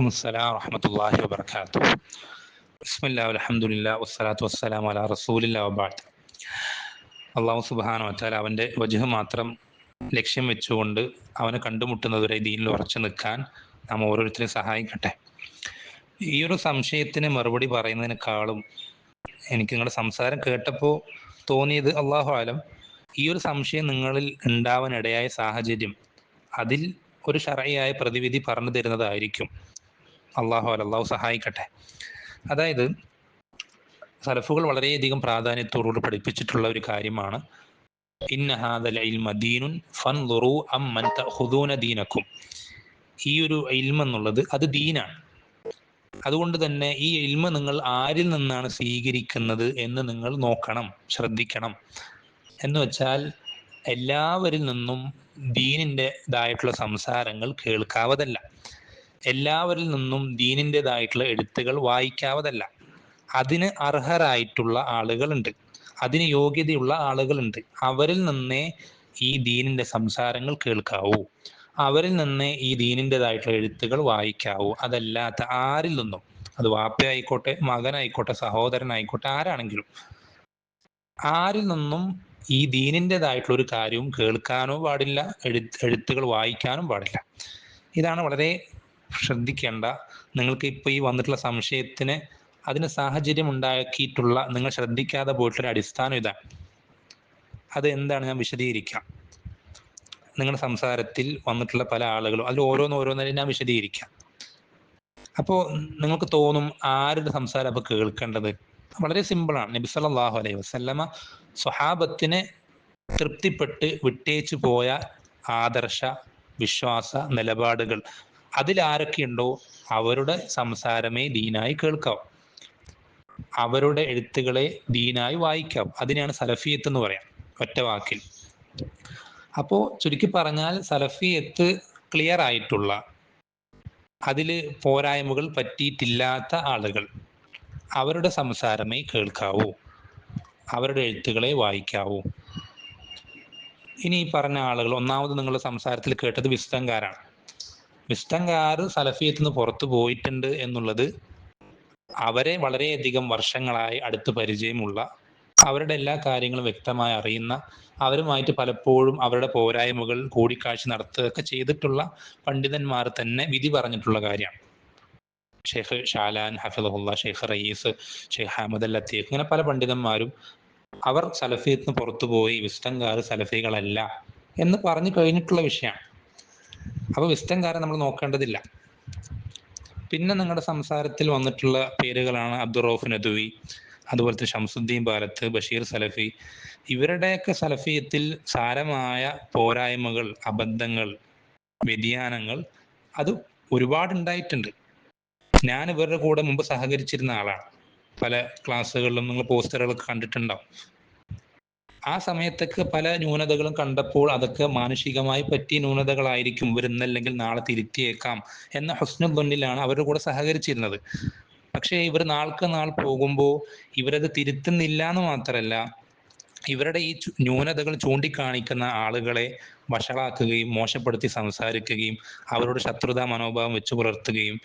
വലൈക്കും അസ്സലാം വറഹമത്തല്ലാഹി വബർക്കാത്തു ബിസ്മില്ലാ അൽഹംദുലില്ലാ വസ്സലാത്തു വസ്സലാം അലാ റസൂലില്ലാ വബാദ്. അള്ളാഹു സുബ്ഹാനഹു വതആല അവന്റെ വജുഹ് മാത്രം ലക്ഷ്യം വെച്ചുകൊണ്ട് അവനെ കണ്ടുമുട്ടുന്നതുവരെ ദീനിൽ ഉറച്ചു നിൽക്കാൻ നാം ഓരോരുത്തരെയും സഹായിക്കട്ടെ. ഈ ഒരു സംശയത്തിന് മറുപടി പറയുന്നതിനേക്കാളും എനിക്ക് നിങ്ങളുടെ സംസാരം കേട്ടപ്പോൾ തോന്നിയത് അള്ളാഹു ആലം ഈ ഒരു സംശയം നിങ്ങളിൽ ഉണ്ടാവാൻ ഇടയായ സാഹചര്യം അതിൽ ഒരു ഷറയായ പ്രതിവിധി പറഞ്ഞു തരുന്നതായിരിക്കും. അള്ളാഹു അല്ലാഹു സഹായിക്കട്ടെ. അതായത് സലഫുകൾ വളരെയധികം പ്രാധാന്യത്തോടുകൂടി പഠിപ്പിച്ചിട്ടുള്ള ഒരു കാര്യമാണ്. ദീനക്കും. ഈ ഒരു എന്നുള്ളത് അത് ദീനാണ്. അതുകൊണ്ട് തന്നെ ഈ ഇൽമ നിങ്ങൾ ആരിൽ നിന്നാണ് സ്വീകരിക്കുന്നത് എന്ന് നിങ്ങൾ നോക്കണം ശ്രദ്ധിക്കണം. എന്ന് വെച്ചാൽ എല്ലാവരിൽ നിന്നും ദീനിന്റെതായിട്ടുള്ള സംസാരങ്ങൾ കേൾക്കാവതല്ല. എല്ലാവരിൽ നിന്നും ദീനിന്റെതായിട്ടുള്ള എഴുത്തുകൾ വായിക്കാവതല്ല. അതിന് അർഹരായിട്ടുള്ള ആളുകളുണ്ട്. അതിന് യോഗ്യതയുള്ള ആളുകളുണ്ട്. അവരിൽ നിന്നേ ഈ ദീനിന്റെ സംസാരങ്ങൾ കേൾക്കാവൂ. അവരിൽ നിന്നേ ഈ ദീനിന്റെതായിട്ടുള്ള എഴുത്തുകൾ വായിക്കാവൂ. അതല്ലാത്ത ആരിൽ നിന്നും? അത് വാപ്പയായിക്കോട്ടെ മകനായിക്കോട്ടെ സഹോദരനായിക്കോട്ടെ ആരാണെങ്കിലും. ആരിൽ നിന്നും ഈ ദീനിന്റെതായിട്ടുള്ള ഒരു കാര്യവും കേൾക്കാനോ പാടില്ല എഴുത്തുകൾ വായിക്കാനും പാടില്ല. ഇതാണ് വളരെ ശ്രദ്ധിക്കേണ്ട. നിങ്ങൾക്ക് ഇപ്പോൾ ഈ വന്നിട്ടുള്ള സംശയത്തിന് അതിന് സാഹചര്യം ഉണ്ടാക്കിയിട്ടുള്ള നിങ്ങൾ ശ്രദ്ധിക്കാതെ പോയിട്ടുള്ള അടിസ്ഥാനം ഇതാണ് അത് എന്താണ് ഞാൻ വിശദീകരിക്കാം. നിങ്ങളുടെ സംസാരത്തിൽ വന്നിട്ടുള്ള പല ആളുകളും അതിൽ ഓരോന്ന് ഓരോന്നായി ഞാൻ വിശദീകരിക്കാം. അപ്പോൾ നിങ്ങൾക്ക് തോന്നും ആരുടെ സംസാരം അപ്പോൾ കേൾക്കേണ്ടത്? വളരെ സിമ്പിളാണ് നബി സല്ലല്ലാഹു അലൈഹി വസല്ലമ സ്വഹാബത്തിനെ തൃപ്തിപ്പെട്ട് വിട്ടേച്ചു പോയ ആദർശ വിശ്വാസ നിലപാടുകൾ. അതിലാരൊക്കെയുണ്ടോ അവരുടെ സംസാരമേ ദീനായി കേൾക്കാം. അവരുടെ എഴുത്തുകളെ ദീനായി വായിക്കാം. അതിനെയാണ് സലഫിയത്ത് എന്ന് പറയാം. ഒറ്റ വാക്കിൽ. അപ്പോൾ ചുരുക്കി പറഞ്ഞാൽ സലഫിയത്ത് ക്ലിയർ ആയിട്ടുള്ള അതിൽ പോരായ്മകൾ പറ്റിയിട്ടില്ലാത്ത ആളുകൾ അവരുടെ സംസാരമേ കേൾക്കാവൂ. അവരുടെ എഴുത്തുകളെ വായിക്കാവൂ. ഇനി ഈ പറഞ്ഞ ആളുകൾ ഒന്നാമത് നിങ്ങളുടെ സംസാരത്തിൽ കേട്ടത് വിസ്തങ്കാരാണ് വിസ്തങ്കാർ സലഫിയത്ത് നിന്ന് പുറത്തു പോയിട്ടുണ്ട് എന്നുള്ളത് അവരെ വളരെയധികം വർഷങ്ങളായി അടുത്ത് പരിചയമുള്ള അവരുടെ എല്ലാ കാര്യങ്ങളും വ്യക്തമായി അറിയുന്ന അവരുമായിട്ട് പലപ്പോഴും അവരുടെ പോരായ്മകൾ കൂടിക്കാഴ്ച നടത്തുകയൊക്കെ ചെയ്തിട്ടുള്ള പണ്ഡിതന്മാർ തന്നെ വിധി പറഞ്ഞിട്ടുള്ള കാര്യമാണ്. ഷെയ്ഖ് ഷാലാൻ ഹഫിദുല്ല ഷെയ്ഖ് റയീസ് ഷെയ്ഖ് അഹമ്മദ് അൽ ഇങ്ങനെ പല പണ്ഡിതന്മാരും അവർ സലഫിയത്തിന് പുറത്തുപോയി വിസ്റ്റംകാർ സലഫികളല്ല എന്ന് പറഞ്ഞു കഴിഞ്ഞിട്ടുള്ള വിഷയമാണ്. അപ്പോൾ വിസ്റ്റംകാരെ നമ്മൾ നോക്കേണ്ടതില്ല. പിന്നെ നിങ്ങളുടെ സംസാരത്തിൽ വന്നിട്ടുള്ള പേരുകളാണ് അബ്ദുറൌഫ് നദുവി അതുപോലത്തെ ഷംസുദ്ദീൻ ബാലത്ത് ബഷീർ സലഫി. ഇവരുടെയൊക്കെ സലഫിയത്തിൽ സാരമായ പോരായ്മകൾ അബദ്ധങ്ങൾ വ്യതിയാനങ്ങൾ അത് ഒരുപാടുണ്ടായിട്ടുണ്ട്. ഞാൻ ഇവരുടെ കൂടെ മുമ്പ് സഹകരിച്ചിരുന്ന ആളാണ്. പല ക്ലാസ്സുകളിലും നിങ്ങൾ പോസ്റ്ററുകളൊക്കെ കണ്ടിട്ടുണ്ടാവും. ആ സമയത്തൊക്കെ പല ന്യൂനതകളും കണ്ടപ്പോൾ അതൊക്കെ മാനുഷികമായി പറ്റിയ ന്യൂനതകളായിരിക്കും വരുന്നല്ലെങ്കിൽ നാളെ തിരുത്തിയേക്കാം എന്ന ഹുസ്നുദ്ദൊന്നിലാണ് അവരുടെ കൂടെ സഹകരിച്ചിരുന്നത്. പക്ഷേ ഇവർ നാൾക്ക് നാൾ പോകുമ്പോൾ ഇവരത് തിരുത്തുന്നില്ല എന്ന് മാത്രമല്ല ഇവരുടെ ഈ ന്യൂനതകൾ ചൂണ്ടിക്കാണിക്കുന്ന ആളുകളെ വഷളാക്കുകയും മോശപ്പെടുത്തി സംസാരിക്കുകയും അവരോട് ശത്രുതാ മനോഭാവം വെച്ചു പുലർത്തുകയും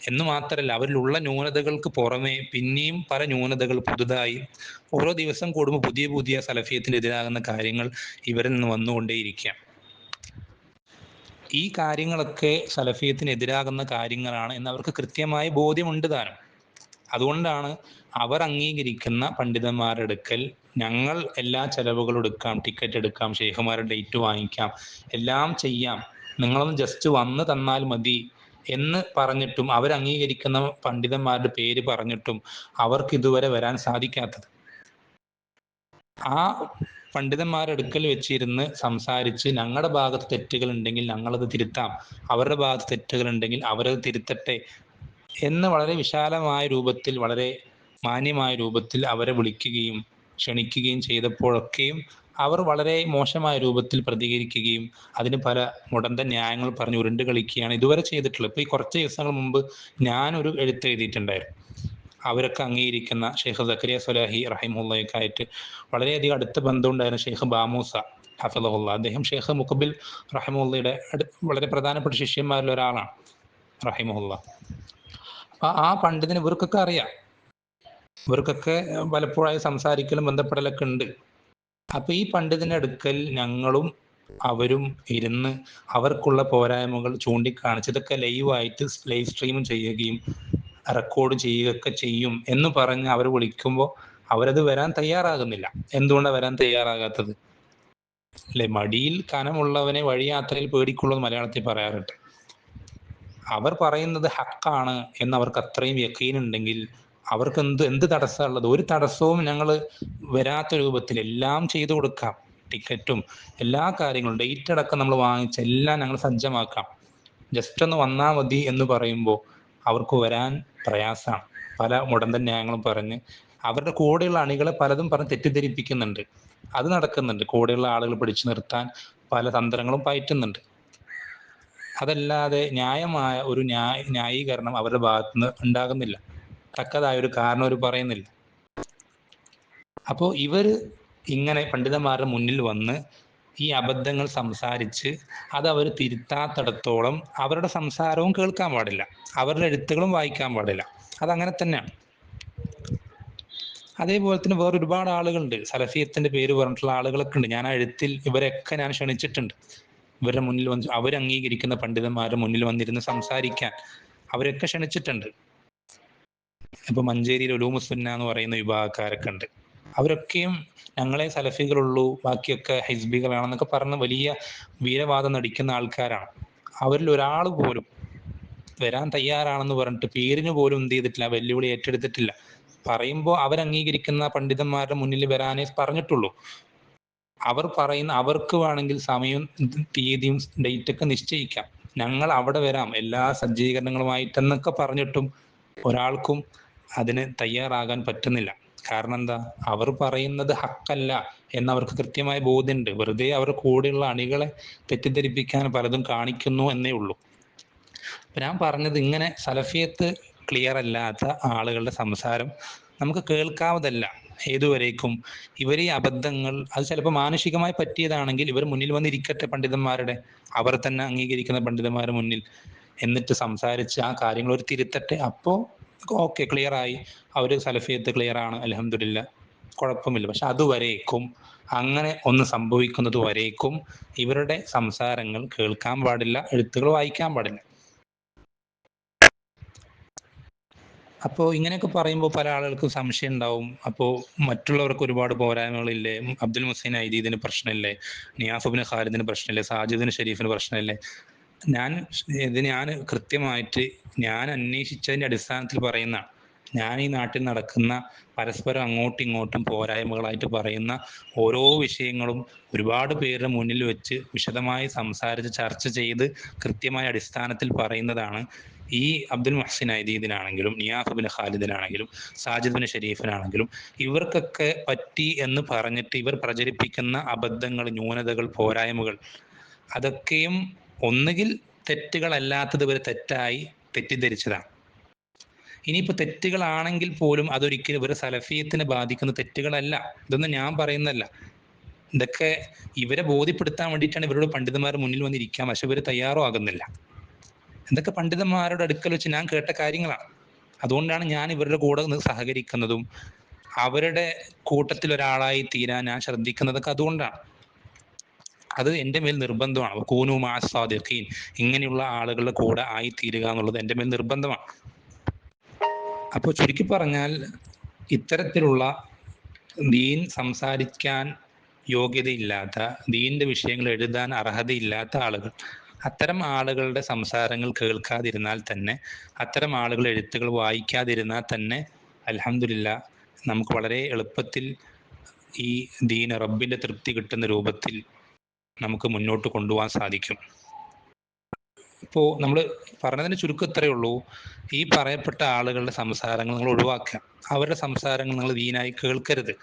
എന്ന് മാത്രമല്ല അവരിലുള്ള ന്യൂനതകൾക്ക് പുറമെ പിന്നെയും പല ന്യൂനതകൾ പുതുതായി ഓരോ ദിവസം കൂടുമ്പോൾ പുതിയ പുതിയ സലഫിയത്തിന് എതിരാകുന്ന കാര്യങ്ങൾ ഇവരിൽ നിന്ന് വന്നുകൊണ്ടേയിരിക്കാം ഈ കാര്യങ്ങളൊക്കെ സലഫിയത്തിന് എതിരാകുന്ന കാര്യങ്ങളാണ് എന്ന് അവർക്ക് കൃത്യമായ ബോധ്യമുണ്ട് താനും. അതുകൊണ്ടാണ് അവർ അംഗീകരിക്കുന്ന പണ്ഡിതന്മാരുടെ അടുക്കൽ ഞങ്ങൾ എല്ലാ ചെലവുകളും എടുക്കാം ടിക്കറ്റ് എടുക്കാം ഷെയ്ഖുമാരുടെ ഡേറ്റ് വാങ്ങിക്കാം എല്ലാം ചെയ്യാം. നിങ്ങളൊന്ന് ജസ്റ്റ് വന്ന് തന്നാൽ മതി. എന്ന് പറഞ്ഞിട്ടും അവർ അംഗീകരിക്കുന്ന പണ്ഡിതന്മാരുടെ പേര് പറഞ്ഞിട്ടും അവർക്ക് ഇതുവരെ വരാൻ സാധിക്കാത്തത്. ആ പണ്ഡിതന്മാരുടെ അടുക്കൽ വെച്ചിരുന്ന് സംസാരിച്ച് ഞങ്ങളുടെ ഭാഗത്ത് തെറ്റുകൾ ഉണ്ടെങ്കിൽ ഞങ്ങളത് തിരുത്താം അവരുടെ ഭാഗത്ത് തെറ്റുകൾ ഉണ്ടെങ്കിൽ അവരത് തിരുത്തട്ടെ എന്ന് വളരെ വിശാലമായ രൂപത്തിൽ വളരെ മാന്യമായ രൂപത്തിൽ അവരെ വിളിക്കുകയും ക്ഷണിക്കുകയും ചെയ്തപ്പോഴൊക്കെയും അവർ വളരെ മോശമായ രൂപത്തിൽ പ്രതികരിക്കുകയും അതിന് പല മുടന്ത ന്യായങ്ങൾ പറഞ്ഞ് ഉരുണ്ട് കളിക്കുകയാണ് ഇതുവരെ ചെയ്തിട്ടുള്ളത്. ഇപ്പോൾ ഈ കുറച്ച് ദിവസങ്ങൾ മുമ്പ് ഞാനൊരു എഴുത്ത് എഴുതിയിട്ടുണ്ടായിരുന്നു. അവരൊക്കെ അംഗീകരിക്കുന്ന ഷെയ്ഖ് സക്കരിയ സുലാഹി റഹിമുള്ളയൊക്കെ ആയിട്ട് വളരെയധികം അടുത്ത ബന്ധമുണ്ടായിരുന്ന ഷെയ്ഖ് ബാമൂസ ഹഫിദുള്ള അദ്ദേഹം ഷെയ്ഖ് മുഖബിൽ റഹിമുള്ളയുടെ വളരെ പ്രധാനപ്പെട്ട ശിഷ്യന്മാരിൽ ഒരാളാണ് റഹിമുള്ള. അപ്പൊ ആ പണ്ഡിതന് ഇവർക്കൊക്കെ അറിയാം. ഇവർക്കൊക്കെ പലപ്പോഴായി സംസാരിക്കലും ബന്ധപ്പെടലൊക്കെ ഉണ്ട്. അപ്പൊ ഈ പണ്ഡിതന്റെ അടുക്കൽ ഞങ്ങളും അവരും ഇരുന്ന് അവർക്കുള്ള പോരായ്മകൾ ചൂണ്ടിക്കാണിച്ച് ഇതൊക്കെ ലൈവായിട്ട് ലൈവ് സ്ട്രീം ചെയ്യുകയും റെക്കോർഡ് ചെയ്യുകയൊക്കെ ചെയ്യും എന്ന് പറഞ്ഞ് അവർ വിളിക്കുമ്പോൾ അവരത് വരാൻ തയ്യാറാകുന്നില്ല. എന്തുകൊണ്ടാണ് വരാൻ തയ്യാറാകാത്തത്? അല്ലെ? മടിയിൽ കനമുള്ളവനെ വഴിയാത്രയിൽ പേടിക്കുള്ളത് മലയാളത്തിൽ പറയാറുണ്ട്. അവർ പറയുന്നത് ഹക്കാണ് എന്ന് അവർക്ക് അത്രയും യക്കീനുണ്ടെങ്കിൽ അവർക്ക് എന്ത് എന്ത് തടസ്സമുള്ളത് ഒരു തടസ്സവും ഞങ്ങൾ വരാത്ത രൂപത്തിൽ എല്ലാം ചെയ്തു കൊടുക്കാം. ടിക്കറ്റും എല്ലാ കാര്യങ്ങളും ഡേറ്റ് അടക്കം നമ്മൾ വാങ്ങിച്ച എല്ലാം ഞങ്ങൾ സജ്ജമാക്കാം. ജസ്റ്റ് ഒന്ന് വന്നാൽ മതി എന്ന് പറയുമ്പോൾ അവർക്ക് വരാൻ പ്രയാസമാണ്. പല മുടന്തൻ ന്യായങ്ങളും പറഞ്ഞ് അവരുടെ കൂടെയുള്ള അണികളെ പലതും പറഞ്ഞ് തെറ്റിദ്ധരിപ്പിക്കുന്നുണ്ട്. അത് നടക്കുന്നുണ്ട്. കൂടെയുള്ള ആളുകൾ പിടിച്ചു നിർത്താൻ പല തന്ത്രങ്ങളും പയറ്റുന്നുണ്ട്. അതല്ലാതെ ന്യായമായ ഒരു ന്യായ ന്യായീകരണം അവരുടെ ഭാഗത്തുനിന്ന് ഉണ്ടാകുന്നില്ല. തക്കതായ ഒരു കാരണം അവർ പറയുന്നില്ല. അപ്പോൾ ഇവർ ഇങ്ങനെ പണ്ഡിതന്മാരുടെ മുന്നിൽ വന്ന് ഈ അബദ്ധങ്ങൾ സംസാരിച്ച് അത് അവർ തിരുത്താത്തിടത്തോളം അവരുടെ സംസാരവും കേൾക്കാൻ പാടില്ല. അവരുടെ എഴുത്തുകളും വായിക്കാൻ പാടില്ല. അതങ്ങനെ തന്നെയാണ്. അതേപോലെ തന്നെ വേറെ ഒരുപാട് ആളുകളുണ്ട്. സലഫിയത്തിന്റെ പേര് പറഞ്ഞിട്ടുള്ള ആളുകളൊക്കെ ഉണ്ട്. ഞാൻ ആ എഴുത്തിൽ ഇവരൊക്കെ ഞാൻ ക്ഷണിച്ചിട്ടുണ്ട്. ഇവരുടെ മുന്നിൽ വന്ന് അവർ അംഗീകരിക്കുന്ന പണ്ഡിതന്മാരുടെ മുന്നിൽ വന്നിരുന്ന് സംസാരിക്കാൻ അവരൊക്കെ ക്ഷണിച്ചിട്ടുണ്ട്. ഇപ്പൊ മഞ്ചേരിയിൽ ഒലൂമുസുന്ന എന്ന് പറയുന്ന വിഭാഗക്കാരൊക്കെ ഉണ്ട്. അവരൊക്കെയും ഞങ്ങളെ സലഫികളുള്ളൂ ബാക്കിയൊക്കെ ഹിസ്ബികളാണെന്നൊക്കെ പറഞ്ഞ് വലിയ വീരവാദം നടിക്കുന്ന ആൾക്കാരാണ്. അവരിൽ ഒരാൾ പോലും വരാൻ തയ്യാറാണെന്ന് പറഞ്ഞിട്ട് പേരിന് പോലും എന്ത് ചെയ്തിട്ടില്ല വെല്ലുവിളി ഏറ്റെടുത്തിട്ടില്ല. പറയുമ്പോൾ അവരംഗീകരിക്കുന്ന പണ്ഡിതന്മാരുടെ മുന്നിൽ വരാനേ പറഞ്ഞിട്ടുള്ളൂ. അവർ പറയുന്ന അവർക്ക് വേണമെങ്കിൽ സമയവും തീയതിയും ഡേറ്റ് ഒക്കെ നിശ്ചയിക്കാം. ഞങ്ങൾ അവിടെ വരാം എല്ലാ സജ്ജീകരണങ്ങളുമായിട്ടെന്നൊക്കെ പറഞ്ഞിട്ടും ഒരാൾക്കും അതിന് തയ്യാറാകാൻ പറ്റുന്നില്ല. കാരണം എന്താ? അവർ പറയുന്നത് ഹക്കല്ല എന്ന് അവർക്ക് കൃത്യമായ ബോധ്യമുണ്ട് വെറുതെ അവരുടെ കൂടെയുള്ള അണികളെ തെറ്റിദ്ധരിപ്പിക്കാൻ പലതും കാണിക്കുന്നു എന്നേ ഉള്ളൂ. ഞാൻ പറഞ്ഞത് ഇങ്ങനെ സലഫിയത്ത് ക്ലിയർ അല്ലാത്ത ആളുകളുടെ സംസാരം നമുക്ക് കേൾക്കാവതല്ല ഏതുവരേക്കും ഇവർ ഈ അബദ്ധങ്ങൾ അത് ചിലപ്പോൾ മാനുഷികമായി പറ്റിയതാണെങ്കിൽ ഇവർ മുന്നിൽ വന്നിരിക്കട്ടെ പണ്ഡിതന്മാരുടെ അവർ തന്നെ അംഗീകരിക്കുന്ന പണ്ഡിതന്മാരുടെ മുന്നിൽ. എന്നിട്ട് സംസാരിച്ച് ആ കാര്യങ്ങൾ ഒരു തിരുത്തട്ടെ. അപ്പോൾ ഓക്കെ ക്ലിയറായി. അവർ സലഫിയത്ത് ക്ലിയറാണ് അലഹമില്ല കുഴപ്പമില്ല. പക്ഷെ അതുവരേക്കും അങ്ങനെ ഒന്ന് സംഭവിക്കുന്നത് വരേക്കും ഇവരുടെ സംസാരങ്ങൾ കേൾക്കാൻ പാടില്ല എഴുത്തുകൾ വായിക്കാൻ പാടില്ല. അപ്പോൾ ഇങ്ങനെയൊക്കെ പറയുമ്പോൾ പല ആളുകൾക്കും സംശയം ഉണ്ടാവും. അപ്പോൾ മറ്റുള്ളവർക്ക് ഒരുപാട് പോരായ്മകളില്ലേ? അബ്ദുൽ മുസൈൻ ഐദീദിന് പ്രശ്നമില്ലേ? നിയാസുബിന് ഖാലിദിന് പ്രശ്നമില്ലേ? സാജിദിന് ഷെരീഫിന് പ്രശ്നമില്ലേ? ഞാൻ ഇത് ഞാൻ കൃത്യമായിട്ട് ഞാൻ അന്വേഷിച്ചതിന്റെ അടിസ്ഥാനത്തിൽ പറയുന്ന ഞാൻ ഈ നാട്ടിൽ നടക്കുന്ന പരസ്പരം അങ്ങോട്ടും ഇങ്ങോട്ടും പോരായ്മകളായിട്ട് പറയുന്ന ഓരോ വിഷയങ്ങളും ഒരുപാട് പേരുടെ മുന്നിൽ വെച്ച് വിശദമായി സംസാരിച്ച് ചർച്ച ചെയ്ത് കൃത്യമായ അടിസ്ഥാനത്തിൽ പറയുന്നതാണ് ഈ അബ്ദുൽ മഹസിൻ ഐദീദിനാണെങ്കിലും നിയാഫ് ബിൻ ഖാലിദിനാണെങ്കിലും സാജിദ് ബിൻ ഷെരീഫിനാണെങ്കിലും ഇവർക്കൊക്കെ പറ്റി എന്ന് പറഞ്ഞിട്ട് ഇവർ പ്രചരിപ്പിക്കുന്ന അബദ്ധങ്ങൾ ന്യൂനതകൾ പോരായ്മകൾ അതൊക്കെയും ഒന്നുകിൽ തെറ്റുകളല്ലാത്തത് ഒരു തെറ്റായി തെറ്റിദ്ധരിച്ചതാണ്. ഇനിയിപ്പോൾ തെറ്റുകളാണെങ്കിൽ പോലും അതൊരിക്കലും ഒരു സലഫിയത്തിനെ ബാധിക്കുന്ന തെറ്റുകളല്ല. ഇതൊന്നും ഞാൻ പറയുന്നല്ല ഇതൊക്കെ ഇവരെ ബോധ്യപ്പെടുത്താൻ വേണ്ടിയിട്ടാണ് ഇവരോട് പണ്ഡിതന്മാർ മുന്നിൽ വന്നിരിക്കാം പക്ഷെ ഇവർ തയ്യാറോ ആകുന്നില്ല ഇതൊക്കെ പണ്ഡിതന്മാരുടെ അടുക്കൽ വെച്ച് ഞാൻ കേട്ട കാര്യങ്ങളാണ്. അതുകൊണ്ടാണ് ഞാൻ ഇവരുടെ കൂടെ സഹകരിക്കുന്നതും അവരുടെ കൂട്ടത്തിൽ ഒരാളായി തീരാൻ ഞാൻ ശ്രദ്ധിക്കുന്നതൊക്കെ അതുകൊണ്ടാണ്. അത് എന്റെ മേൽ നിർബന്ധമാണ്. കൂനു മാസാദിഖീൻ ഇങ്ങനെയുള്ള ആളുകളുടെ കൂടെ ആയി തീരുക എന്നുള്ളത് എന്റെ മേൽ നിർബന്ധമാണ്. അപ്പോൾ ചുരുക്കി പറഞ്ഞാൽ ഇത്തരത്തിലുള്ള ദീൻ സംസാരിക്കാൻ യോഗ്യതയില്ലാത്ത ദീന്റെ വിഷയങ്ങൾ എഴുതാൻ അർഹതയില്ലാത്ത ആളുകൾ അത്തരം ആളുകളുടെ സംസാരങ്ങൾ കേൾക്കാതിരുന്നാൽ തന്നെ അത്തരം ആളുകൾ എഴുത്തുകൾ വായിക്കാതിരുന്നാൽ തന്നെ അലഹമില്ല നമുക്ക് വളരെ എളുപ്പത്തിൽ ഈ ദീൻ റബ്ബിന്റെ തൃപ്തി കിട്ടുന്ന രൂപത്തിൽ നമുക്ക് മുന്നോട്ട് കൊണ്ടുപോകാൻ സാധിക്കും. ഇപ്പോൾ നമ്മൾ പറഞ്ഞതിന് ചുരുക്കം ഇത്രയേ ഉള്ളൂ. ഈ പറയപ്പെട്ട ആളുകളുടെ സംസാരങ്ങൾ നിങ്ങൾ ഒഴിവാക്കുക. അവരുടെ സംസാരങ്ങൾ നിങ്ങൾ ദീനായി കേൾക്കരുത്.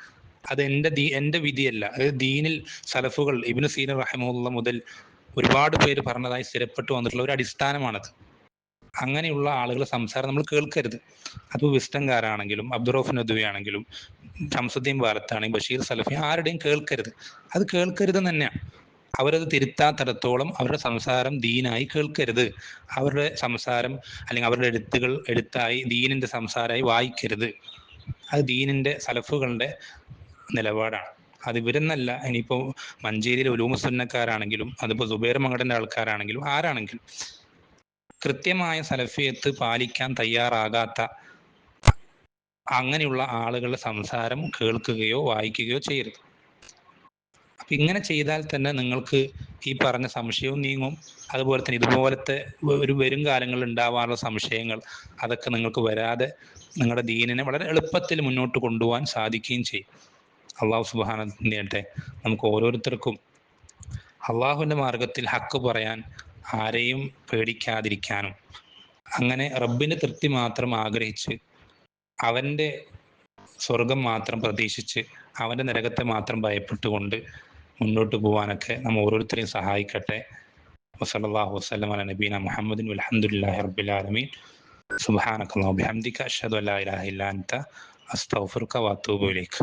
അത് എന്റെ ദീ എന്റെ വിധിയല്ല. അത് ദീനിൽ സലഫുകൾ ഇബിന് സീന റഹിമുള്ള മുതൽ ഒരുപാട് പേര് പറഞ്ഞതായി സ്ഥിരപ്പെട്ടു വന്നിട്ടുള്ള ഒരു അടിസ്ഥാനമാണത്. അങ്ങനെയുള്ള ആളുകളുടെ സംസാരം നമ്മൾ കേൾക്കരുത്. അത് വിസ്റ്റംകാരാണെങ്കിലും അബ്ദുറോഫ് നദുവി ആണെങ്കിലും ഷംസുദ്ദീൻ ഭാരത്താണെങ്കിലും ബഷീർ സലഫി ആരുടെയും കേൾക്കരുത്. അത് കേൾക്കരുത് തന്നെയാണ് അവരത് തിരുത്താത്തിടത്തോളം അവരുടെ സംസാരം ദീനായി കേൾക്കരുത്. അവരുടെ സംസാരം അല്ലെങ്കിൽ അവരുടെ എഴുത്തുകൾ എഴുത്തായി ദീനിന്റെ സംസാരമായി വായിക്കരുത്. അത് ദീനിന്റെ സലഫുകളുടെ നിലപാടാണ്. അത് ഇവരെന്നല്ല ഇനിയിപ്പോൾ മഞ്ചേരിയിലെ ഉലൂമസുന്നക്കാരാണെങ്കിലും അതിപ്പോൾ സുബേർ മകടന്റെ ആൾക്കാരാണെങ്കിലും ആരാണെങ്കിലും കൃത്യമായ സലഫിയത്ത് പാലിക്കാൻ തയ്യാറാകാത്ത അങ്ങനെയുള്ള ആളുകളുടെ സംസാരം കേൾക്കുകയോ വായിക്കുകയോ ചെയ്യരുത്. ഇങ്ങനെ ചെയ്താൽ തന്നെ നിങ്ങൾക്ക് ഈ പറഞ്ഞ സംശയവും നീങ്ങും. അതുപോലെ തന്നെ ഇതുപോലത്തെ ഒരു വരും കാലങ്ങളിൽ ഉണ്ടാവാനുള്ള സംശയങ്ങൾ അതൊക്കെ നിങ്ങൾക്ക് വരാതെ നിങ്ങളുടെ ദീനിനെ വളരെ എളുപ്പത്തിൽ മുന്നോട്ട് കൊണ്ടുപോകാൻ സാധിക്കുകയും ചെയ്യും. അള്ളാഹു സുബാനത്തെ നമുക്ക് ഓരോരുത്തർക്കും അള്ളാഹുവിന്റെ മാർഗത്തിൽ ഹക്ക് പറയാൻ ആരെയും പേടിക്കാതിരിക്കാനും അങ്ങനെ റബ്ബിന്റെ തൃപ്തി മാത്രം ആഗ്രഹിച്ച് അവന്റെ സ്വർഗം മാത്രം പ്രതീക്ഷിച്ച് അവന്റെ നരകത്തെ മാത്രം ഭയപ്പെട്ടുകൊണ്ട് മുന്നോട്ട് പോകാനൊക്കെ നമ്മൾ ഓരോരുത്തരെയും സഹായിക്കട്ടെ. വസല്ലാഹു വസ്ലം അല നബീന മുഹമ്മദിൻ അലഹമുല്ലാഹി റബ്ബിലാലമീൻ സുബാനക്കല്ലാ ബിഹംദിക അഷ്ഹദു അല്ലാ ഇലാഹ ഇല്ലാ അൻത. അസ്തഗ്ഫിറുക വഅത്തൂബു ഇലൈക്.